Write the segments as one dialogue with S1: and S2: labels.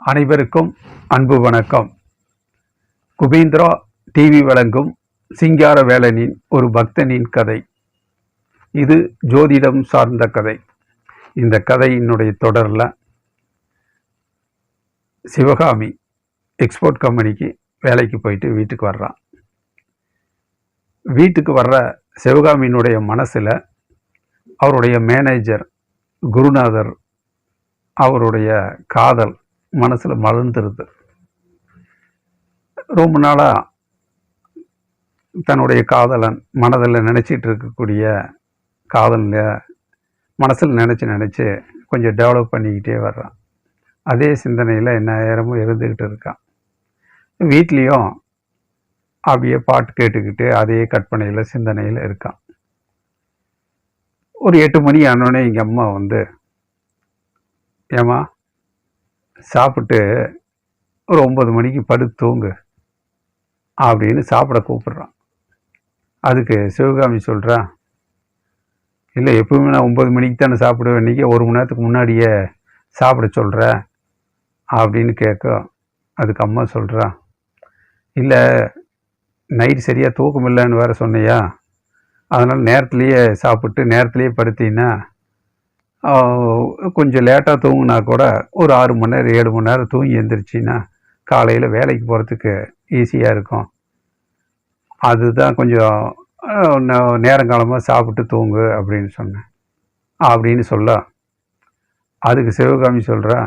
S1: அனைவருக்கும் அன்பு வணக்கம். குபேந்திரா டிவி வழங்கும் சிங்கார வேலனின் ஒரு பக்தனின் கதை. இது ஜோதிடம் சார்ந்த கதை. இந்த கதையினுடைய தொடரில் சிவகாமி எக்ஸ்போர்ட் கம்பெனிக்கு வேலைக்கு போயிட்டு வீட்டுக்கு வர்றான் வீட்டுக்கு வர்ற சிவகாமியினுடைய மனசில் அவருடைய மேனேஜர் குருநாதர் அவருடைய காதல் மனசில் மலர்ந்துருது. ரொம்ப நாளாக தன்னுடைய காதலன் மனதில் நினச்சிட்டு இருக்கக்கூடிய காதலில் மனசில் நினச்சி நினச்சி கொஞ்சம் டெவலப் பண்ணிக்கிட்டே வர்றான். அதே சிந்தனையில் என்ன நேரமும் இருந்துக்கிட்டு இருக்கான். வீட்லேயும் அப்படியே பாட்டு கேட்டுக்கிட்டு அதே கற்பனையில் சிந்தனையில் இருக்கான். ஒரு எட்டு மணி ஆனோடனே எங்கள் அம்மா வந்து ஏம்மா சாப்பிட்டு ஒரு ஒம்பது மணிக்கு படுத்து தூங்கு அப்படின்னு சாப்பிட கூப்பிட்றான். அதுக்கு சிவகாமி சொல்கிறான் இல்லை எப்பவுமே நான் ஒம்பது மணிக்கு தானே சாப்பிடுவேன். இன்றைக்கி ஒரு மணி நேரத்துக்கு முன்னாடியே சாப்பிட சொல்கிறேன் அப்படின்னு கேட்க அதுக்கு அம்மா சொல்கிறான் இல்லை நைட் சரியாக தூக்கம் இல்லைன்னு வேறு சொன்னையா? அதனால் நேரத்துலேயே சாப்பிட்டு நேரத்துலேயே படுத்தின்னா கொஞ்சம் லேட்டாக தூங்குனா கூட ஒரு ஆறு மணி நேரம் ஏழு மணி நேரம் தூங்கி எழுந்திரிச்சின்னா காலையில் வேலைக்கு போகிறதுக்கு ஈஸியாக இருக்கும். அதுதான் கொஞ்சம் நேரங்காலமாக சாப்பிட்டு தூங்கு அப்படின்னு சொன்னேன். அப்படின்னு சொல்ல அதுக்கு சிவகாமி சொல்கிறா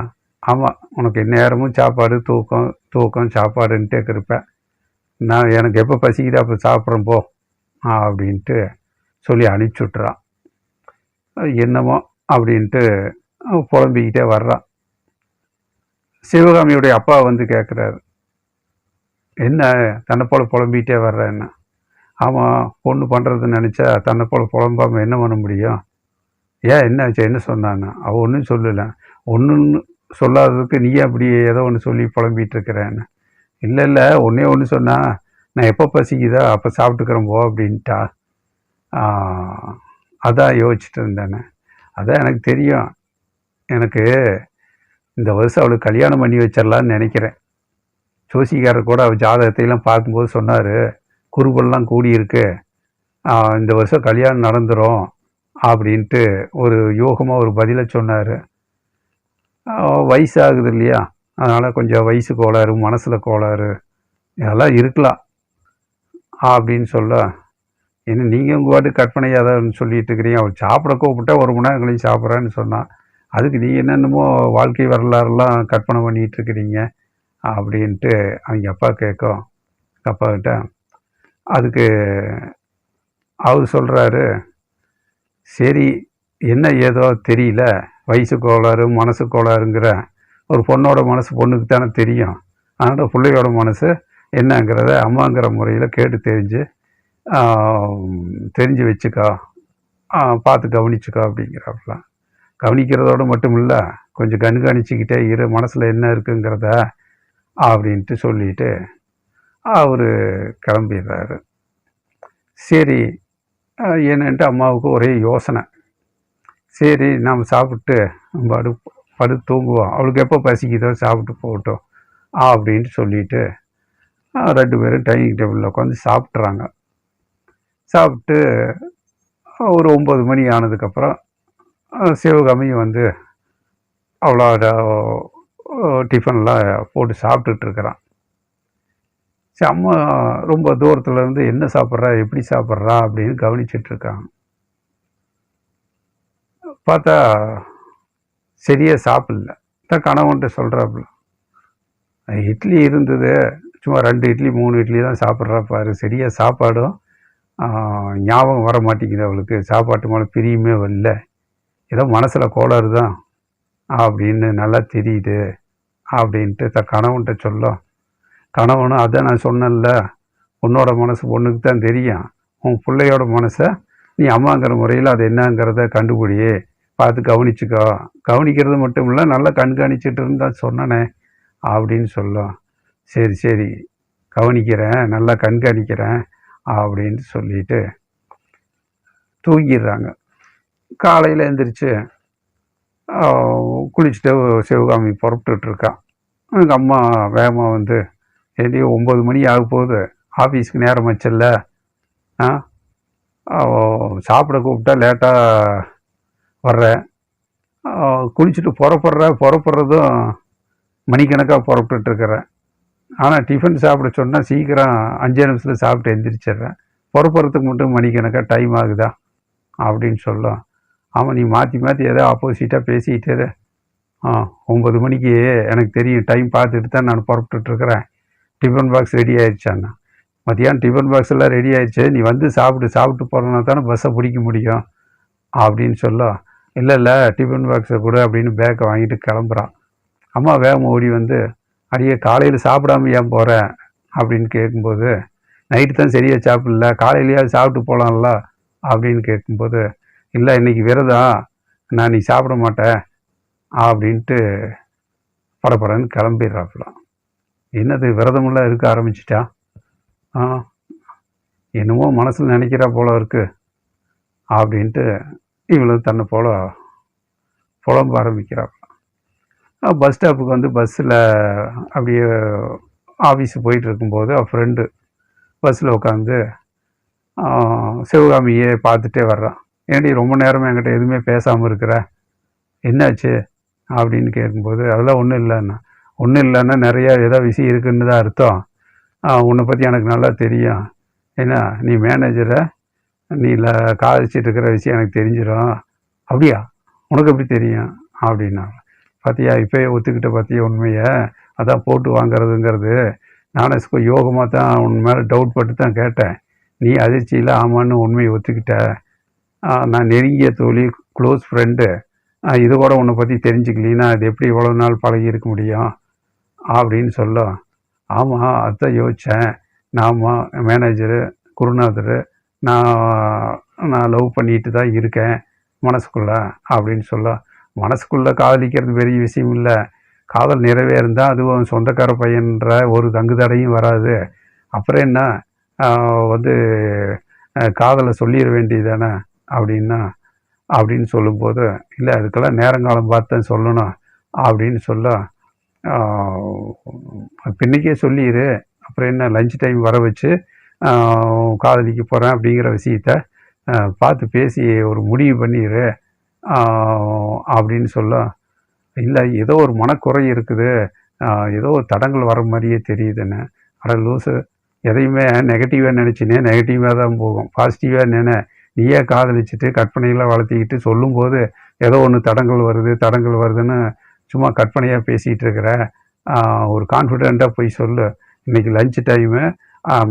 S1: ஆமாம் உனக்கு நேரமும் சாப்பாடு தூக்கம் தூக்கம் சாப்பாடுன்ட்டே இருப்பேன் நான் எனக்கு எப்போ பசிக்குது அப்போ சாப்பிட்றேன் போ. அப்படின்ட்டு சொல்லி அனுப்பிச்சி விட்றான் என்னமோ அப்படின்ட்டு புலம்பிக்கிட்டே வர்றான் சிவகாமியுடைய அப்பா வந்து கேட்குறாரு என்ன தன்னை போல் புலம்பிக்கிட்டே வர்ற என்ன? ஆமாம் பொண்ணு பண்ணுறதுன்னு நினச்சா தன்னை போல் புலம்பாமல் என்ன பண்ண முடியும்? ஏன் என்ன ஆச்சு? என்ன சொன்னான்னு? அவள் ஒன்றும் சொல்லலை. ஒன்றுன்னு சொல்லாததுக்கு நீ அப்படி ஏதோ ஒன்று சொல்லி புலம்பிகிட்டு இருக்கிறேன்னு? இல்லை இல்லை ஒன்றே ஒன்று சொன்னா நான் எப்போ பசிக்குதோ அப்போ சாப்பிட்டுக்கிறேன் போ அப்படின்ட்டா. அதான் யோசிச்சுட்டு இருந்தேனே. அதான் எனக்கு தெரியும். எனக்கு இந்த வருஷம் அவளுக்கு கல்யாணம் பண்ணி வச்சிடலான்னு நினைக்கிறேன். ஜோசிக்காரர் கூட அவள் ஜாதகத்தையெல்லாம் பார்க்கும்போது சொன்னார் குருபெல்லாம் கூடியிருக்கு. இந்த வருஷம் கல்யாணம் நடந்துரும் அப்படின்ட்டு ஒரு யோகமாக ஒரு பதிலை சொன்னார். வயசாகுது இல்லையா? அதனால் கொஞ்சம் வயசு கோளாறு மனசில் கோளாறு இதெல்லாம் இருக்கலாம். அப்படின்னு சொல்ல என்ன நீங்கள் உங்கள் பாட்டு கற்பனையாக தான் சொல்லிட்டு இருக்கிறீங்க. அவள் சாப்பிட கூப்பிட்டா ஒரு மணி நேரம் கழிச்சு சாப்பிட்றான்னு சொன்னான் அதுக்கு நீங்கள் என்னென்னமோ வாழ்க்கை வரலாறுலாம் கற்பனை பண்ணிகிட்டு இருக்கிறீங்க அப்படின்ட்டு அவங்க அப்பா கேட்கும். அப்பா கிட்ட அதுக்கு அவர் சொல்கிறாரு சரி என்ன ஏதோ தெரியல. வயசு கோளாறு மனசு கோளாறுங்கிற ஒரு பொண்ணோட மனசு பொண்ணுக்கு தானே தெரியும். அதனால் பிள்ளையோட மனசு என்னங்கிறத அம்மாங்கிற முறையில் கேட்டு தெரிஞ்சு தெரிஞ்சு வச்சுக்கோ. பார்த்து கவனிச்சுக்கோ அப்படிங்கிறாப்புலாம் கவனிக்கிறதோடு மட்டும் இல்லை கொஞ்சம் கண்காணிச்சுக்கிட்டே இரு மனசில் என்ன இருக்குங்கிறத அப்படின்ட்டு சொல்லிட்டு அவர் கிளம்பிடுறாரு. சரி என்னன்ட்டு அம்மாவுக்கு ஒரே யோசனை. சரி நாம் சாப்பிட்டு படு படு தூங்குவோம். அவளுக்கு எப்போ பசிக்குதோ சாப்பிட்டு போகட்டும் அப்படின்ட்டு சொல்லிட்டு ரெண்டு பேரும் டைனிங் டேபிளில் உட்காந்து சாப்பிட்றாங்க சாப்பிட்டு ஒரு ஒம்பது மணி ஆனதுக்கப்புறம் சிவகாமியும் வந்து அவ்வளோ டிஃபன்லாம் போட்டு சாப்பிட்டுட்டுருக்கிறான் சரி அம்மா ரொம்ப தூரத்துலேருந்து என்ன சாப்பிட்றா எப்படி சாப்பிட்றா அப்படின்னு கவனிச்சிட்டு இருக்காங்க பார்த்தா சரியாக சாப்பிடல. தான் கணவன்ட்டு சொல்கிறாப்புல இட்லி இருந்தது. சும்மா ரெண்டு இட்லி மூணு இட்லி தான் சாப்பிட்றா பாரு. சரியாக சாப்பாடும் ஞாபகம் வர மாட்டேங்குது அவளுக்கு. சாப்பாட்டு மேலே பிரியுமே வரல. ஏதோ மனசில் கோளாறு தான் அப்படின்னு நல்லா தெரியுது. அப்படின்ட்டு த கணவன்கிட்ட சொல்ல. கணவனும் அதான் நான் சொன்னேன்ல. உன்னோட மனசு பொண்ணுக்கு தான் தெரியும். உன் பிள்ளையோட மனசை நீ அம்மாங்கிற முறையில் அது என்னங்கிறத கண்டுபிடி. பார்த்து கவனிச்சுக்கோ. கவனிக்கிறது மட்டும் இல்லை நல்லா கண்காணிச்சிட்டு இருந்தால் சொன்னனே அப்படின்னு சொல்லும் சரி சரி. கவனிக்கிறேன். நல்லா கண்காணிக்கிறேன். அப்படின்னு சொல்லிட்டு தூங்கிடுறாங்க. காலையில் எந்திரிச்சு குளிச்சுட்டு சிவகாமி புறப்பட்டுருக்கான் இருக்கான் எங்கள் அம்மா வேகமாக வந்து ஏண்டி ஒம்பது மணி ஆக போகுது. ஆஃபீஸ்க்கு நேரம் வச்சல ஆ? சாப்பிட கூப்பிட்டா லேட்டாக வர்றேன் குளிச்சுட்டு புறப்படுற புறப்படுறதும் மணிக்கணக்காக புறப்பட்டுட்டு இருக்கிறேன் ஆனால் டிஃபன் சாப்பிட சொன்னால் சீக்கிரம் அஞ்சு நிமிஷத்தில் சாப்பிட்டு எந்திரிச்சிடுறேன். புறப்படுறதுக்கு மட்டும் மணிக்கணக்காக டைம் ஆகுதா? அப்படின்னு சொல்லும். ஆமாம் நீ மாற்றி மாற்றி ஏதோ ஆப்போசிட்டாக பேசிக்கிட்டே ஆ ஒம்பது மணிக்கு எனக்கு தெரியும் டைம் பார்த்துட்டு தான் நான் புறப்பட்டுருக்குறேன் டிஃபன் பாக்ஸ் ரெடி ஆயிடுச்சாண்ணா மத்தியானம் டிஃபன் பாக்ஸ் எல்லாம் ரெடி ஆயிடுச்சு. நீ வந்து சாப்பிட்டு சாப்பிட்டு போகிறனா தானே பஸ்ஸை பிடிக்க முடியும் அப்படின்னு சொல்ல இல்லை இல்லை டிஃபன் பாக்ஸை கொடு அப்படின்னு பேக்கை வாங்கிட்டு கிளம்புறான். அம்மா வேகம் ஓடி வந்து அடியே காலையில் சாப்பிடாம ஏன் போகிற அப்படின்னு கேட்கும்போது நைட்டு தான் சரியாக சாப்பிடல காலையிலேயாவது சாப்பிட்டு போகலாம்ல அப்படின்னு கேட்கும்போது இல்லை இன்னைக்கு விரதம். நான் நீ சாப்பிட மாட்டேன். அப்படின்ட்டு படபடன்னு கிளம்பிடுறாப்புல. என்னது விரதமெல்லாம் இருக்க ஆரம்பிச்சிட்டா? ஆ என்னமோ மனசில் நினைக்கிறா போல இருக்கு. அப்படின்ட்டு இவளும் தன்னை போல புலம்ப ஆரம்பிக்கிறாள் பஸ் ஸ்டாப்புக்கு வந்து பஸ்ஸில் அப்படியே ஆஃபீஸு போயிட்டு இருக்கும்போது அவன் ஃப்ரெண்டு பஸ்ஸில் உட்காந்து சிவகாமியே பார்த்துட்டே வர்றான். ஏன்டி ரொம்ப நேரமாக என்கிட்ட எதுவுமே பேசாமல் இருக்கிற? என்னாச்சு? அப்படின்னு கேட்கும்போது அதெல்லாம் ஒன்றும் இல்லைன்னா ஒன்றும் இல்லைன்னா நிறையா ஏதோ விஷயம் இருக்குன்னு தான் அர்த்தம். உன்னை பற்றி எனக்கு நல்லா தெரியும். என்ன நீ மேனேஜரை நீ இல்லை காதலிச்சிட்டு இருக்கிற விஷயம் எனக்கு தெரிஞ்சிடும் அப்படியா? உனக்கு எப்படி தெரியும்? அப்படின்னா பார்த்தியா இப்போயே ஒத்துக்கிட்ட பார்த்தியா உண்மையை? அதான் போட்டு வாங்குறதுங்கிறது. நானும் ஸ்கூ- யோகமாக தான் உன் மேலே டவுட் பட்டு தான் கேட்டேன். நீ அதிர்ச்சியில் ஆமான்னு உண்மையை ஒத்துக்கிட்ட. நான் நெருங்கிய தோழி க்ளோஸ் ஃப்ரெண்டு இது கூட உன்னை பற்றி தெரிஞ்சுக்கலீனா அது எப்படி இவ்வளோ நாள் பழகி இருக்க முடியும்? அப்படின்னு சொல்ல ஆமாம் அதான் யோசித்தேன் நாம மேனேஜரு குருநாதர் நான் நான் லவ் பண்ணிட்டு தான் இருக்கேன் மனசுக்குள்ள அப்படின்னு சொல்ல மனசுக்குள்ளே காதலிக்கிறது பெரிய விஷயம் இல்லை. காதல் நிறைவேறிந்தா அதுவும் சொந்தக்கார பையன்ற ஒரு தங்கு தடையும் வராது. அப்புறம் என்ன? வந்து காதலை சொல்லிட வேண்டியது தானே அப்படின்னா அப்படின்னு சொல்லும்போது இல்லை அதுக்கெல்லாம் நேரங்காலம் பார்த்து தான் சொல்லணும் அப்படின்னு சொல்ல பின்னைக்கே சொல்லிடு அப்புறம் என்ன? லஞ்ச் டைம் வர வச்சு காதலிக்க போகிறேன் அப்படிங்கிற விஷயத்த பார்த்து பேசி ஒரு முடிவு பண்ணிடு அப்படின்னு சொல்ல இல்லை ஏதோ ஒரு மனக்குறை இருக்குது. ஏதோ ஒரு தடங்கள் வர மாதிரியே தெரியுதுன்னு. அட லூசு. எதையுமே நெகட்டிவாக நினச்சினே நெகட்டிவாக தான் போகும். பாசிட்டிவாக நினை நீயே காதலிச்சுட்டு கற்பனைகளை வளர்த்திக்கிட்டு சொல்லும்போது ஏதோ ஒன்று தடங்கள் வருது தடங்கள் வருதுன்னு சும்மா கற்பனையாக பேசிகிட்டு இருக்கிற ஒரு கான்ஃபிடெண்ட்டாக போய் சொல்லு. இன்னைக்கு லஞ்ச் டைமு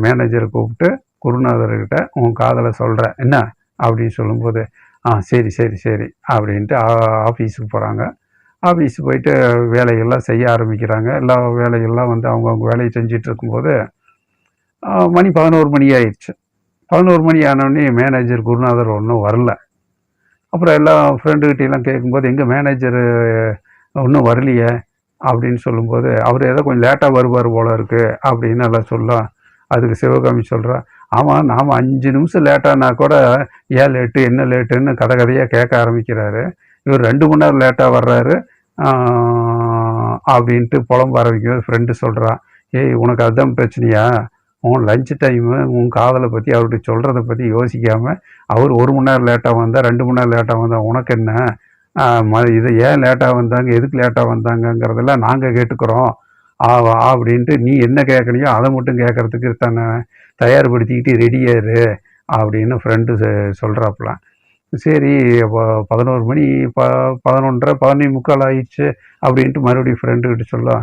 S1: மேனேஜரை கூப்பிட்டு குருநாதர்கிட்ட உன் காதலை சொல்கிறேன் என்ன? அப்படின்னு சொல்லும்போது ஆ சரி சரி சரி அப்படின்ட்டு ஆஃபீஸுக்கு போகிறாங்க ஆஃபீஸுக்கு போயிட்டு வேலைகள்லாம் செய்ய ஆரம்பிக்கிறாங்க. எல்லா வேலைகள்லாம் வந்து அவங்கவுங்க வேலையை செஞ்சிட்டு இருக்கும்போது மணி பதினோரு மணி ஆயிடுச்சு. பதினோரு மணி ஆனோடனே மேனேஜர் குருநாதர் ஒன்றும் வரல. அப்புறம் எல்லா ஃப்ரெண்டுகிட்டையெல்லாம் கேட்கும்போது எங்கள் மேனேஜர் ஒன்றும் வரலையே? அப்படின்னு சொல்லும்போது அவர் ஏதோ கொஞ்சம் லேட்டாக வருவார் போல இருக்குது அப்படின்னு எல்லாம் சொல்லலாம் அதுக்கு சிவகாமி சொல்கிறா ஆமாம் நாம் அஞ்சு நிமிஷம் லேட்டானா கூட ஏன் லேட்டு என்ன லேட்டுன்னு கதை கதையாக கேட்க ஆரம்பிக்கிறாரு. இவர் ரெண்டு மணி நேரம் லேட்டாக வர்றாரு. அப்படின்ட்டு புலம்ப ஆரம்பிக்கும் ஃப்ரெண்டு சொல்கிறான் ஏய் உனக்கு அதுதான் பிரச்சனையா? உன் லஞ்ச் டைமு உன் காதலை பற்றி அவர்கிட்ட சொல்கிறத பற்றி யோசிக்காமல் அவர் ஒரு மணி நேரம் லேட்டாக வந்தால் ரெண்டு மணி நேரம் லேட்டாக வந்தால் உனக்கு என்ன? இது ஏன் லேட்டாக வந்தாங்க? எதுக்கு லேட்டாக வந்தாங்கங்கிறதெல்லாம் நாங்கள் கேட்டுக்கிறோம். ஆ அப்படின்ட்டு நீ என்ன கேட்கலையோ அதை மட்டும் கேட்கறதுக்கு தானே. தயார்படுத்திக்கிட்டு ரெடியாரு அப்படின்னு ஃப்ரெண்டு சொல்கிறாப்புலாம் சரி அப்போ பதினோரு மணி ப பதினொன்றரை பதினொன்று முக்கால் ஆயிடுச்சு அப்படின்ட்டு மறுபடியும் ஃப்ரெண்டுக்கிட்ட சொல்ல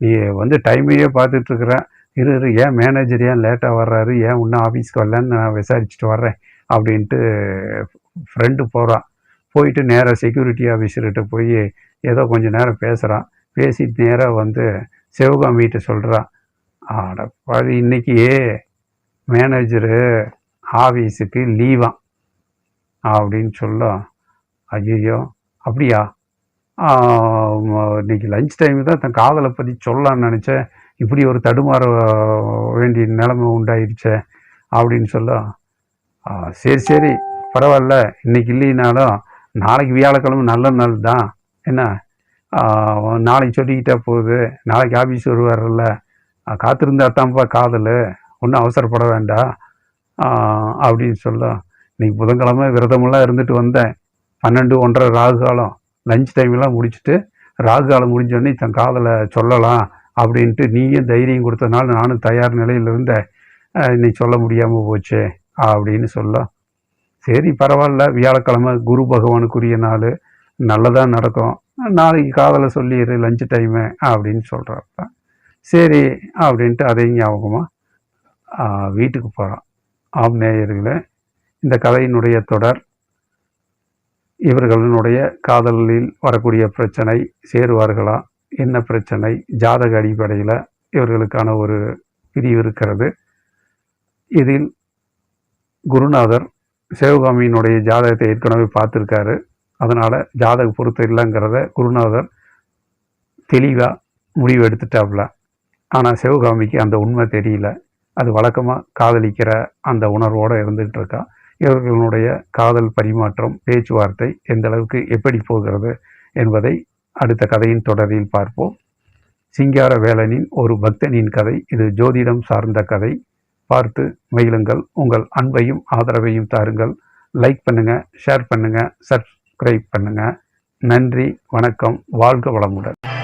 S1: நீ வந்து டைமையே பார்த்துட்ருக்குறேன் இரு இரு ஏன் மேனேஜர் ஏன் லேட்டாக வர்றாரு? ஏன் இன்னும் ஆஃபீஸ்க்கு வரலன்னு நான் விசாரிச்சுட்டு வர்றேன் அப்படின்ட்டு ஃப்ரெண்டு போகிறான் போயிட்டு நேராக செக்யூரிட்டி ஆஃபீஸர்கிட்ட போய் ஏதோ கொஞ்சம் நேரம் பேசுகிறான் பேசிட்டு நேராக வந்து சிவகாமிகிட்ட சொல்கிறான் ஆட பாதி இன்னைக்கு மேனேஜரு ஆஃபீஸுக்கு லீவாம் அப்படின்னு சொல்ல ஐயோ அப்படியா? இன்னைக்கு லஞ்ச் டைம் தான் தன் காதலை பற்றி சொல்லலாம்னு நினச்சேன். இப்படி ஒரு தடுமாற வேண்டிய நிலைமை உண்டாயிடுச்சே அப்படின்னு சொல்ல சரி சரி பரவாயில்ல இன்னைக்கு இல்லைனாலும் நாளைக்கு வியாழக்கிழமை நல்ல நாள் தான். என்ன? நாளைக்கு சொல்லிக்கிட்டா போகுது நாளைக்கு ஆஃபீஸ் வருவார்ல காத்திருந்தா தான்ப்பா காதல். ஒன்றும் அவசரப்பட வேண்டாம் அப்படின்னு சொல்ல இன்னைக்கு புதன்கிழமை விரதமெல்லாம் இருந்துட்டு வந்தேன். பன்னெண்டு ஒன்றரை ராகு காலம். லஞ்ச் டைம்லாம் முடிச்சுட்டு ராகு காலம் முடிஞ்சோடனே தன் காதலை சொல்லலாம் அப்படின்ட்டு நீயும் தைரியம் கொடுத்தனால நானும் தயார் நிலையில் இருந்தேன். இன்னைக்கு சொல்ல முடியாமல் போச்சு அப்படின்னு சொல்ல சரி பரவாயில்ல. வியாழக்கிழமை குரு பகவானுக்குரிய நாள். நல்லதாக நடக்கும். நாளைக்கு காதலை சொல்லிடு லஞ்ச் டைமு அப்படின்னு சொல்கிறப்ப சரி அப்படின்ட்டு அதையும் ஞாபகமாக வீட்டுக்கு போகிறான் ஆம் நேயர்களே இந்த கதையினுடைய தொடர் இவர்களினுடைய காதலில் வரக்கூடிய பிரச்சனை சேருவார்களா என்ன பிரச்சனை ஜாதக அடிப்படையில் இவர்களுக்கான ஒரு பிரிவு இருக்கிறது. இதில் குருநாதர் சிவகாமியினுடைய ஜாதகத்தை ஏற்கனவே பார்த்துருக்காரு. அதனால் ஜாதக பொருத்தம் இல்லைங்கிறத குருநாதர் தெளிவாக முடிவு எடுத்துட்டாப்புல ஆனால் சிவகாமிக்கு அந்த உண்மை தெரியல. அது வழக்கமாக காதலிக்கிற அந்த உணர்வோடு இருந்துகிட்டு இருக்கா இவர்களுடைய காதல் பரிமாற்றம் பேச்சுவார்த்தை எந்த அளவுக்கு எப்படி போகிறது என்பதை அடுத்த கதையின் தொடரில் பார்ப்போம். சிங்கார வேலனின் ஒரு பக்தனின் கதை. இது ஜோதிடம் சார்ந்த கதை. பார்த்து மகிழுங்கள். உங்கள் அன்பையும் ஆதரவையும் தாருங்கள். லைக் பண்ணுங்கள் ஷேர் பண்ணுங்கள் சப்ஸ்கிரைப் பண்ணுங்கள் நன்றி வணக்கம். வாழ்க வளமுடன்.